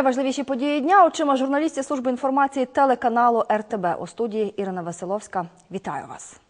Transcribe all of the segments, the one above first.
Найважливіші події дня очима журналістів служби інформації телеканалу РТБ у студії Ірина Василовська. Вітаю вас.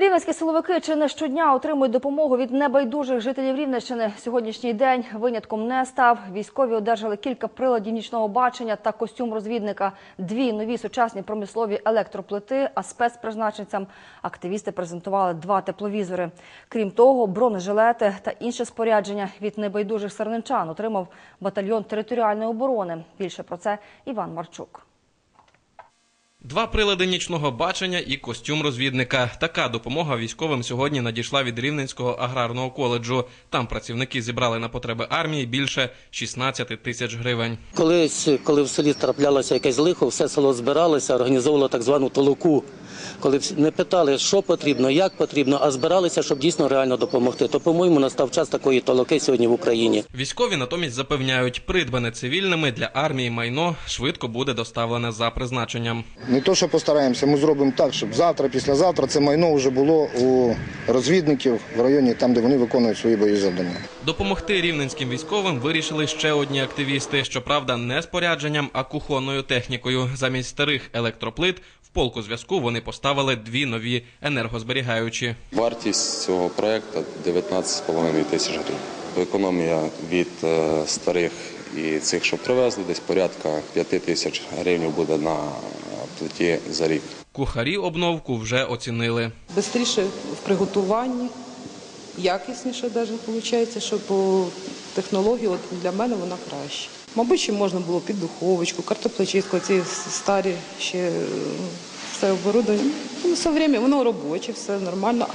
Рівненські силовики чи не щодня отримують допомогу від небайдужих жителів Рівненщини. Сьогоднішній день винятком не став. Військові одержали кілька приладів нічного бачення та костюм розвідника, дві нові сучасні промислові електроплити. А спецпризначенцям активісти презентували два тепловізори. Крім того, бронежилети та інше спорядження від небайдужих сарненчан отримав батальйон територіальної оборони. Більше про це Іван Марчук. Два прилади нічного бачення і костюм розвідника. Така допомога військовим сьогодні надійшла від Рівненського аграрного коледжу. Там працівники зібрали на потреби армії більше 16 тисяч гривень. Колись, коли в селі траплялося якесь лихо, все село збиралося, організовувало так звану толоку. Коли всі- не питали, що потрібно, як потрібно, а збиралися, щоб дійсно реально допомогти. То, по-моєму, настав час такої толоки сьогодні в Україні. Військові натомість запевняють, придбане цивільними для армії майно швидко буде доставлене за призначенням. Не то, що постараємося, ми зробимо так, щоб завтра, післязавтра це майно вже було у розвідників в районі, там, де вони виконують свої бої завдання. Допомогти рівненським військовим вирішили ще одні активісти. Щоправда, не спорядженням, а кухонною технікою. Замість старих електроплит в полку зв'язку вони поставили дві нові енергозберігаючі. Вартість цього проекту 19,5 тисяч гривень. Економія від е, старих і цих, що привезли, десь порядка 5 тисяч гривень буде на плиті за рік. Кухарі обновку вже оцінили. Бистріше в приготуванні, якісніше навіть виходить, що по технології от для мене вона краще. Мабуть, ще можна було під духовочку, картоплечистку, ці старі ще е, все оборудовання. Ну, все время воно робоче, все нормально.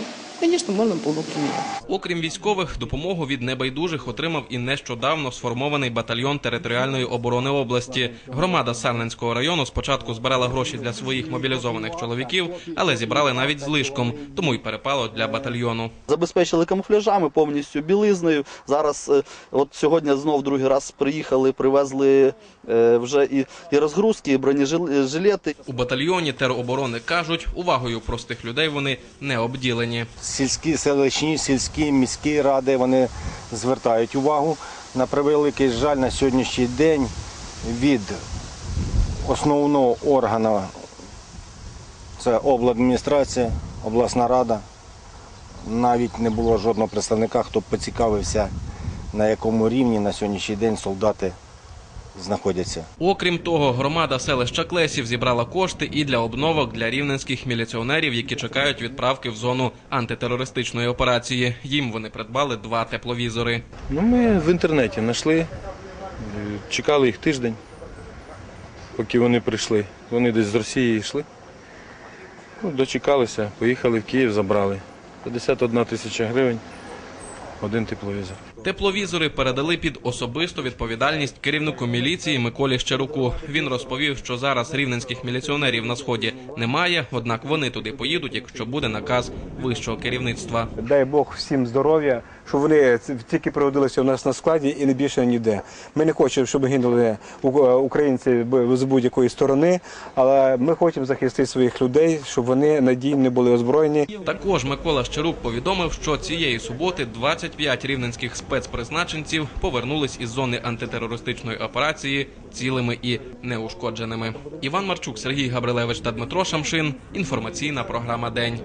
Звісно, можна було поміняти. Окрім військових, допомогу від небайдужих отримав і нещодавно сформований батальйон територіальної оборони області. Громада Сарненського району спочатку збирала гроші для своїх мобілізованих чоловіків, але зібрали навіть злишком, тому й перепало для батальйону. забезпечили камуфляжами, повністю білизнею. Зараз, е, от сьогодні знов другий раз приїхали, привезли вже і, і розгрузки, і бронежилети. У батальйоні тероборони кажуть, увагою простих людей вони не обділені. сільські селищні, сільські міські ради вони звертають увагу. На превеликий жаль, на сьогоднішній день від основного органу це обладміністрація, обласна рада. Навіть не було жодного представника, хто б поцікавився, на якому рівні на сьогоднішній день солдати знаходяться. Окрім того, громада селища Клесів зібрала кошти і для обновок для рівненських міліціонерів, які чекають відправки в зону антитерористичної операції. Їм вони придбали два тепловізори. Ну, ми в інтернеті знайшли, е, чекали їх тиждень, поки вони прийшли. Вони десь з Росії йшли. Ну, дочекалися, поїхали в Київ, забрали. 51 тисяча гривень, один тепловізор. Тепловізори передали під особисту відповідальність керівнику міліції Миколі Щеруку. Він розповів, що зараз рівненських міліціонерів на сході немає, однак вони туди поїдуть, якщо буде наказ вищого керівництва. Дай Бог всім здоров'я, щоб вони тільки проводилися у нас на складі і не більше ніде. Ми не хочемо, щоб гинули у- українці з будь-якої сторони, але ми хочемо захистити своїх людей, щоб вони надійно були озброєні. Також Микола Щерук повідомив, що цієї суботи 25 рівненських спецпризначенців повернулись із зони антитерористичної операції цілими і неушкодженими. Іван Марчук, Сергій Габрилевич та Дмитро Шамшин. Інформаційна програма День.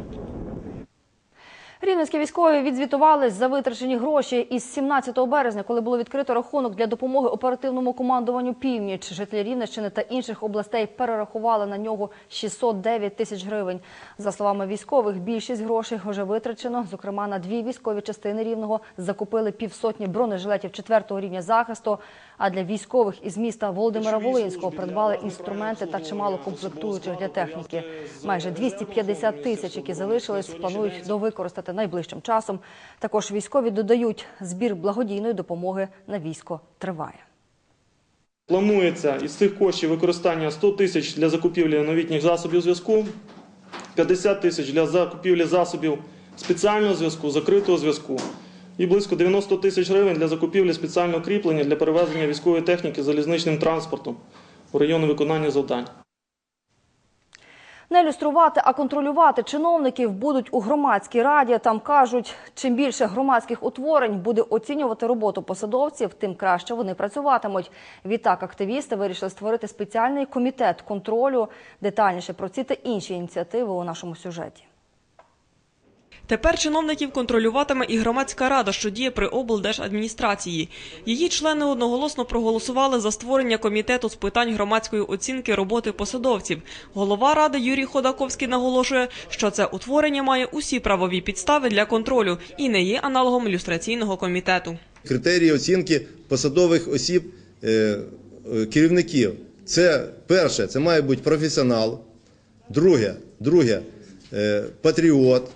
Рівненські військові відзвітувались за витрачені гроші із 17 березня, коли було відкрито рахунок для допомоги оперативному командуванню північ. Жителі Рівненщини та інших областей перерахували на нього 609 тисяч гривень. За словами військових, більшість грошей вже витрачено. Зокрема, на дві військові частини рівного закупили півсотні бронежилетів 4 рівня захисту. А для військових із міста Володимира Волинського придбали інструменти та чимало комплектуючих для техніки. Майже 250 тисяч, які залишились, планують довикористати найближчим часом. Також військові додають, збір благодійної допомоги на військо триває. Планується із цих коштів використання 100 тисяч для закупівлі новітніх засобів зв'язку, 50 тисяч для закупівлі засобів спеціального зв'язку, закритого зв'язку і близько 90 тисяч гривень для закупівлі спеціального кріплення для перевезення військової техніки залізничним транспортом у райони виконання завдань. Не люструвати, а контролювати чиновників будуть у громадській раді. Там кажуть, чим більше громадських утворень буде оцінювати роботу посадовців, тим краще вони працюватимуть. Відтак активісти вирішили створити спеціальний комітет контролю. Детальніше про ці та інші ініціативи у нашому сюжеті. Тепер чиновників контролюватиме і громадська рада, що діє при облдержадміністрації. Її члени одноголосно проголосували за створення комітету з питань громадської оцінки роботи посадовців. Голова ради Юрій Ходаковський наголошує, що це утворення має усі правові підстави для контролю і не є аналогом люстраційного комітету. Критерії оцінки посадових осіб е, е, керівників. Це перше, це має бути професіонал. Друге, друге е, патріот,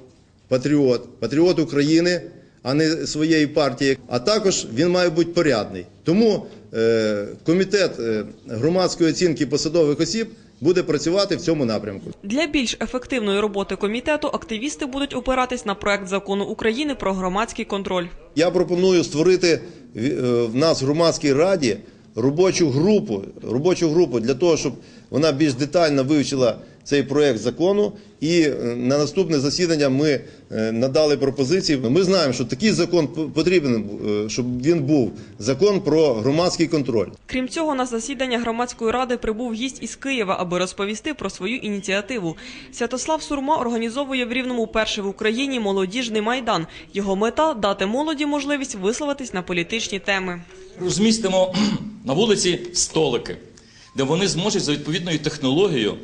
патріот, патріот України, а не своєї партії. А також він має бути порядний. Тому е, комітет е, громадської оцінки посадових осіб буде працювати в цьому напрямку. Для більш ефективної роботи комітету активісти будуть опиратись на проект закону України про громадський контроль. Я пропоную створити е, в нас в громадській раді робочу групу, робочу групу для того, щоб вона більш детально вивчила цей проект закону. І е, на наступне засідання ми е, надали пропозиції. Ми знаємо, що такий закон потрібен, е, щоб він був закон про громадський контроль. Крім цього, на засідання громадської ради прибув гість із Києва, аби розповісти про свою ініціативу. Святослав Сурма організовує в Рівному перший в Україні молодіжний майдан. Його мета дати молоді можливість висловитись на політичні теми. розмістимо на вулиці столики, де вони зможуть за відповідною технологією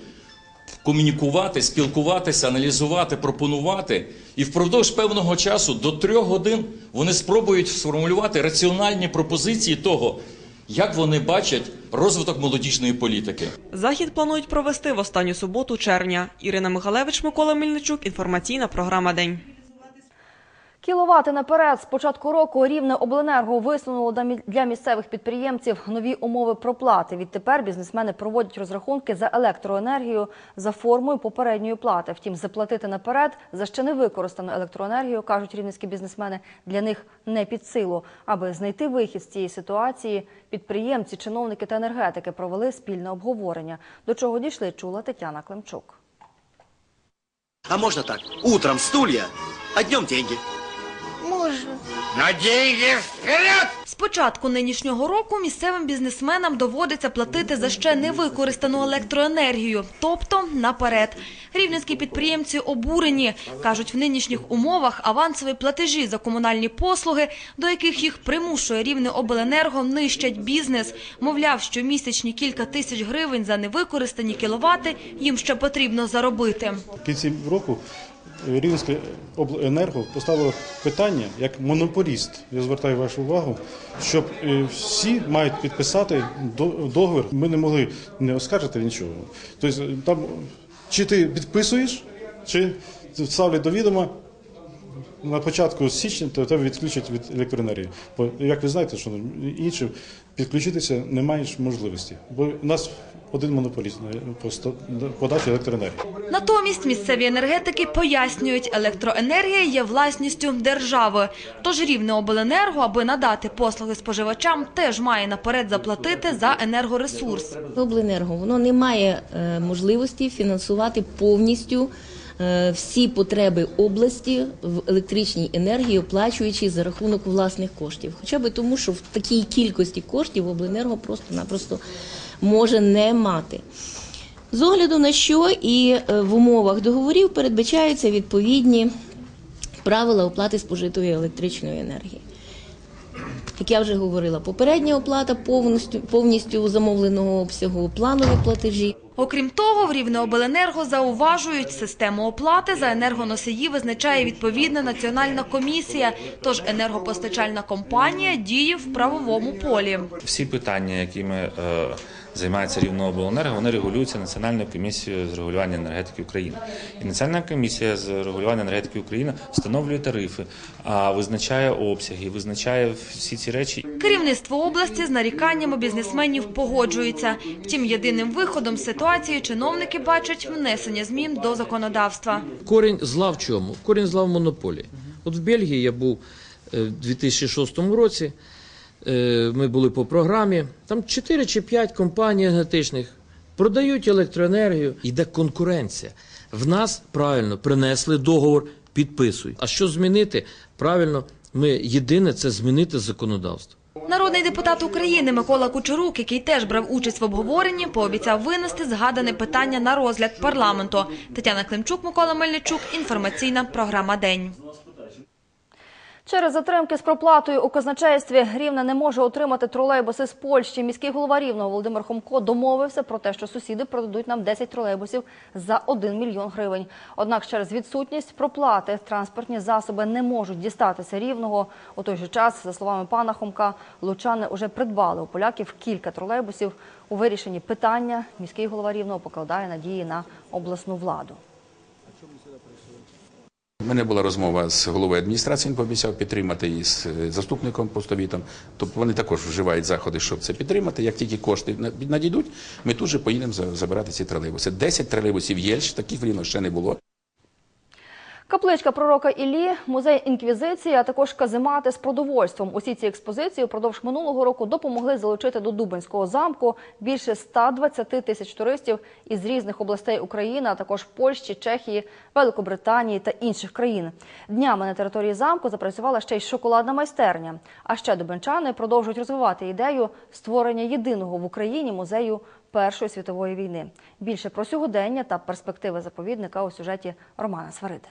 комунікувати, спілкуватися, аналізувати, пропонувати. І впродовж певного часу до трьох годин вони спробують сформулювати раціональні пропозиції того, як вони бачать розвиток молодіжної політики. Захід планують провести в останню суботу червня. Ірина Михалевич, Микола Мельничук. Інформаційна програма День. Кіловати наперед з початку року рівне обленерго висунуло для місцевих підприємців нові умови проплати. Відтепер бізнесмени проводять розрахунки за електроенергію за формою попередньої плати. Втім, заплатити наперед за ще не використану електроенергію, кажуть рівненські бізнесмени, для них не під силу. Аби знайти вихід з цієї ситуації, підприємці, чиновники та енергетики провели спільне обговорення. До чого дійшли, чула Тетяна Климчук. А можно так? Утром стулья, а днем деньги. Можно. На деньги вперед! З початку нинішнього року місцевим бізнесменам доводиться платити за ще не використану електроенергію, тобто наперед. Рівненські підприємці обурені. Кажуть, в нинішніх умовах авансові платежі за комунальні послуги, до яких їх примушує рівне обленерго, нищать бізнес. Мовляв, що місячні кілька тисяч гривень за невикористані кіловати їм ще потрібно заробити. В кінці року Рівненське обленерго поставило питання як монополіст. Я звертаю вашу увагу, щоб е, всі мають підписати до- договір. Ми не могли не оскаржити нічого. Тобто е, там чи ти підписуєш, чи ставлять до відома. На початку січня то тебе відключать від електроенергії. Бо як ви знаєте, що іншим підключитися не маєш можливості. Бо у нас один монополіст на подачі електроенергії. Натомість місцеві енергетики пояснюють, електроенергія є власністю держави. Тож рівне обленерго, аби надати послуги споживачам, теж має наперед заплатити за енергоресурс. Обленерго воно не має е, можливості фінансувати повністю всі потреби області в електричній енергії, оплачуючи за рахунок власних коштів. Хоча б тому, що в такій кількості коштів обленерго просто-напросто може не мати. З огляду на що і е, в умовах договорів передбачаються відповідні правила оплати спожитої електричної енергії. Як я вже говорила, попередня оплата повністю, повністю замовленого обсягу, планові платежі. Окрім того, в Рівнеобленерго зауважують, систему оплати за енергоносії визначає відповідна національна комісія, тож енергопостачальна компанія діє в правовому полі. Всі питання, якими е, займається Рівнеобленерго, вони регулюються Національною комісією з регулювання енергетики України. І Національна комісія з регулювання енергетики України встановлює тарифи, а визначає обсяги, визначає всі ці речі. Керівництво області з наріканнями бізнесменів погоджується. Втім, єдиним виходом з ситуації чиновники бачать внесення змін до законодавства. Корінь зла в чому? Корінь зла в монополії. От в Бельгії я був е, в 2006 році. Е, Ми були по програмі. Там 4 чи 5 компаній енергетичних продають електроенергію, йде конкуренція. В нас правильно принесли договор, підписуй. А що змінити? Правильно, ми єдине це змінити законодавство. Народний депутат України Микола Кучерук, який теж брав участь в обговоренні, пообіцяв винести згадане питання на розгляд парламенту. Тетяна Климчук, Микола Мельничук. Інформаційна програма День. Через затримки з проплатою у казначействі Рівне не може отримати тролейбуси з Польщі. Міський голова Рівного Володимир Хомко домовився про те, що сусіди продадуть нам 10 тролейбусів за 1 мільйон гривень. Однак через відсутність проплати транспортні засоби не можуть дістатися Рівного. У той же час, за словами пана Хомка, лучани уже придбали у поляків кілька тролейбусів. У вирішенні питання міський голова Рівного покладає надії на обласну владу. Мене була розмова з головою адміністрації, він пообіцяв підтримати і з е, заступником постовітом. Тобто вони також вживають заходи, щоб це підтримати. Як тільки кошти надійдуть, ми тут же поїдемо забирати ці тролейбуси. 10 тролейбусів є, таких в ще не було. Капличка пророка Іллі, музей інквізиції, а також каземати з продовольством. Усі ці експозиції впродовж минулого року допомогли залучити до Дубинського замку більше 120 тисяч туристів із різних областей України, а також Польщі, Чехії, Великобританії та інших країн. Днями на території замку запрацювала ще й шоколадна майстерня. А ще дубенчани продовжують розвивати ідею створення єдиного в Україні музею Першої світової війни. Більше про сьогодення та перспективи заповідника у сюжеті Романа Свариди.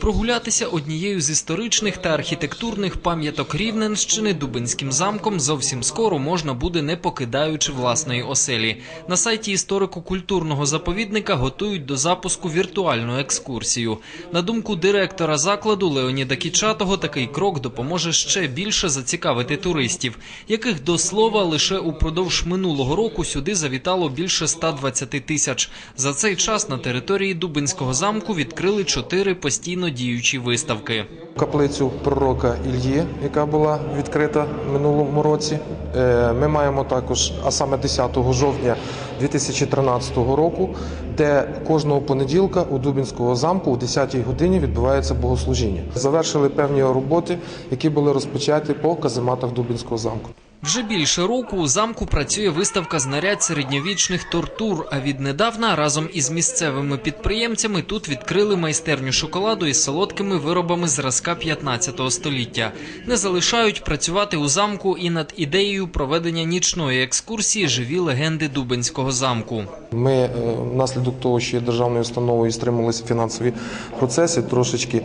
Прогулятися однією з історичних та архітектурних пам'яток Рівненщини Дубинським замком зовсім скоро можна буде не покидаючи власної оселі. На сайті історико-культурного заповідника готують до запуску віртуальну екскурсію. На думку директора закладу Леоніда Кічатого, такий крок допоможе ще більше зацікавити туристів, яких до слова лише упродовж минулого року сюди завітало більше 120 тисяч. За цей час на території Дубинського замку відкрили чотири постійно діючі виставки. каплицю пророка Ільї, яка була відкрита минулому році. Е, Ми маємо також, а саме 10 жовтня 2013 року, де кожного понеділка у Дубінського замку о 10 годині відбувається богослужіння. Завершили певні роботи, які були розпочаті по казематах Дубінського замку. Вже більше року у замку працює виставка знарядь середньовічних тортур. А віднедавна разом із місцевими підприємцями тут відкрили майстерню шоколаду із солодкими виробами зразка 15 століття. Не залишають працювати у замку і над ідеєю проведення нічної екскурсії живі легенди Дубенського замку. Ми е, внаслідок того, що є державною установою і стримувалися фінансові процеси, трошечки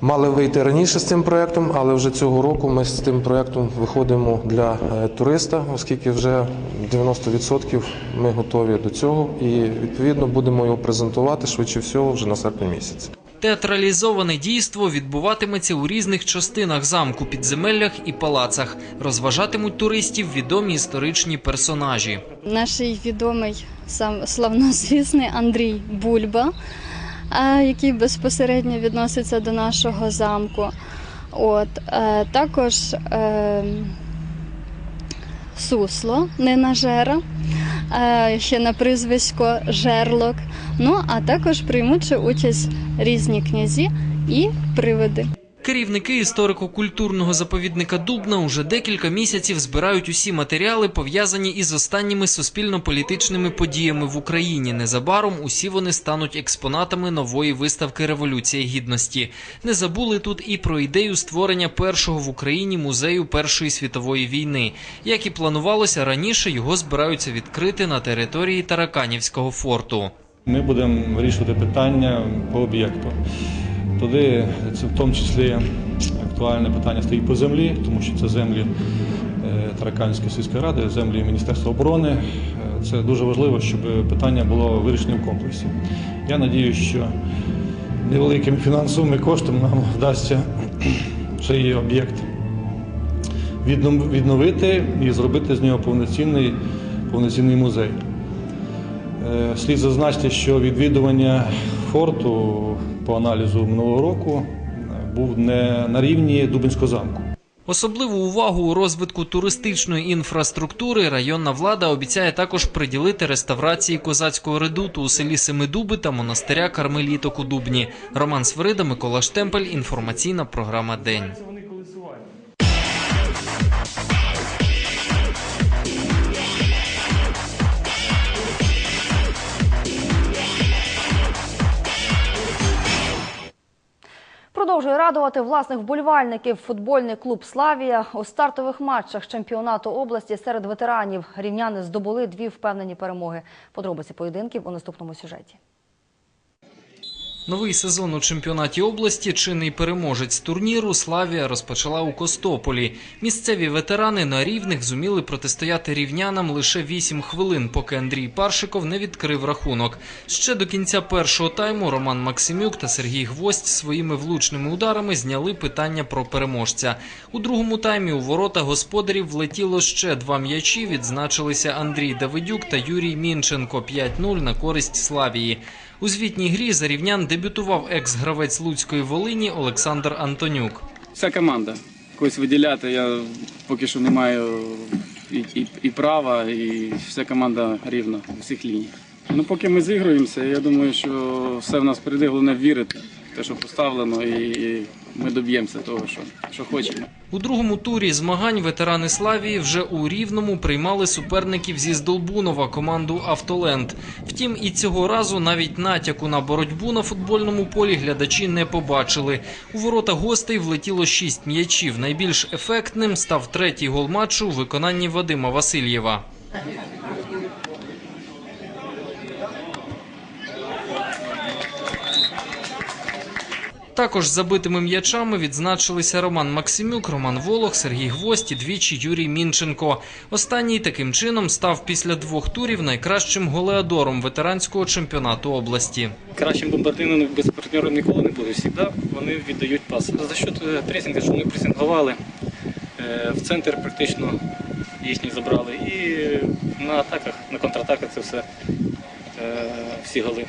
мали вийти раніше з цим проєктом, але вже цього року ми з тим проєктом виходимо для е, туриста, оскільки вже 90% ми готові до цього і відповідно будемо його презентувати швидше всього вже на серпні місяці. Театралізоване дійство відбуватиметься у різних частинах замку, підземеллях і палацах. Розважатимуть туристів відомі історичні персонажі. Наш відомий сам славнозвісний Андрій Бульба, який безпосередньо відноситься до нашого замку. От, е, також е, Сусло, Нина Жера, е, ще на прізвисько Жерлок. Ну, а також приймуть участь різні князі і привиди. Керівники історико-культурного заповідника Дубна уже декілька місяців збирають усі матеріали, пов'язані із останніми суспільно-політичними подіями в Україні. Незабаром усі вони стануть експонатами нової виставки Революція гідності. Не забули тут і про ідею створення першого в Україні музею Першої світової війни. Як і планувалося раніше, його збираються відкрити на території Тараканівського форту. Ми будемо вирішувати питання по об'єкту. Туди це в тому числі актуальне питання стоїть по землі, тому що це землі е, Тараканської сільської ради, землі Міністерства оборони. Е, Це дуже важливо, щоб питання було вирішено в комплексі. Я сподіваюся, що невеликими фінансовими коштами нам вдасться цей об'єкт відновити і зробити з нього повноцінний, повноцінний музей. Е, Слід зазначити, що відвідування форту по аналізу минулого року е, був не на рівні Дубинського замку. Особливу увагу у розвитку туристичної інфраструктури районна влада обіцяє також приділити реставрації козацького редуту у селі Семидуби та монастиря Кармеліток у Дубні. Роман Свирида, Микола Штемпель. Інформаційна програма День. Продовжує радувати власних вболівальників футбольний клуб Славія у стартових матчах чемпіонату області серед ветеранів. Рівняни здобули дві впевнені перемоги. Подробиці поєдинків у наступному сюжеті. Новий сезон у чемпіонаті області чинний переможець турніру Славія розпочала у Костополі. Місцеві ветерани на рівних зуміли протистояти рівнянам лише 8 хвилин, поки Андрій Паршиков не відкрив рахунок. Ще до кінця першого тайму Роман Максимюк та Сергій Гвоздь своїми влучними ударами зняли питання про переможця. У другому таймі у ворота господарів влетіло ще два м'ячі. Відзначилися Андрій Давидюк та Юрій Мінченко 5-0 на користь Славії. У звітній грі за рівнян дебютував екс-гравець Луцької Волині Олександр Антонюк. Вся команда. Когось виділяти я поки що не маю і, і, і права, і вся команда рівна у всіх лініях. Ну, поки ми зіграємося, я думаю, що все в нас впереди, головне вірити те, що поставлено, і ми доб'ємося того, що, що хочемо. У другому турі змагань ветерани Славії вже у Рівному приймали суперників зі Здолбунова команду Автоленд. Втім, і цього разу навіть натяку на боротьбу на футбольному полі глядачі не побачили. У ворота гостей влетіло шість м'ячів. Найбільш ефектним став третій гол матчу у виконанні Вадима Васильєва. Також забитими м'ячами відзначилися Роман Максимюк, Роман Волох, Сергій Гвоздь і двічі Юрій Мінченко. Останній таким чином став після двох турів найкращим голеадором ветеранського чемпіонату області. Кращим бомбардиром без партнерів ніколи не буде. Завжди вони віддають пас. За счет е, пресінга, що вони пресингували, е, в центр практично їхні забрали. І на атаках, на контратаках це все е, всі голи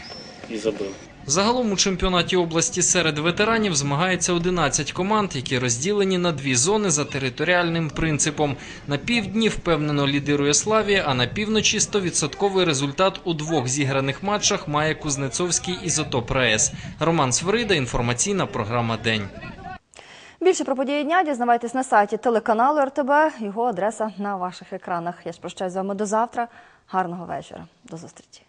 і забили. Загалом у чемпіонаті області серед ветеранів змагається 11 команд, які розділені на дві зони за територіальним принципом. На півдні впевнено лідирує Славія, а на півночі 100% результат у двох зіграних матчах має Кузнецовський ізотоп РаЕС. Роман Свирида, інформаційна програма День. Більше про події дня дізнавайтесь на сайті телеканалу РТБ. Його адреса на ваших екранах. Я ж прощаюсь з вами до завтра. Гарного вечора. До зустрічі.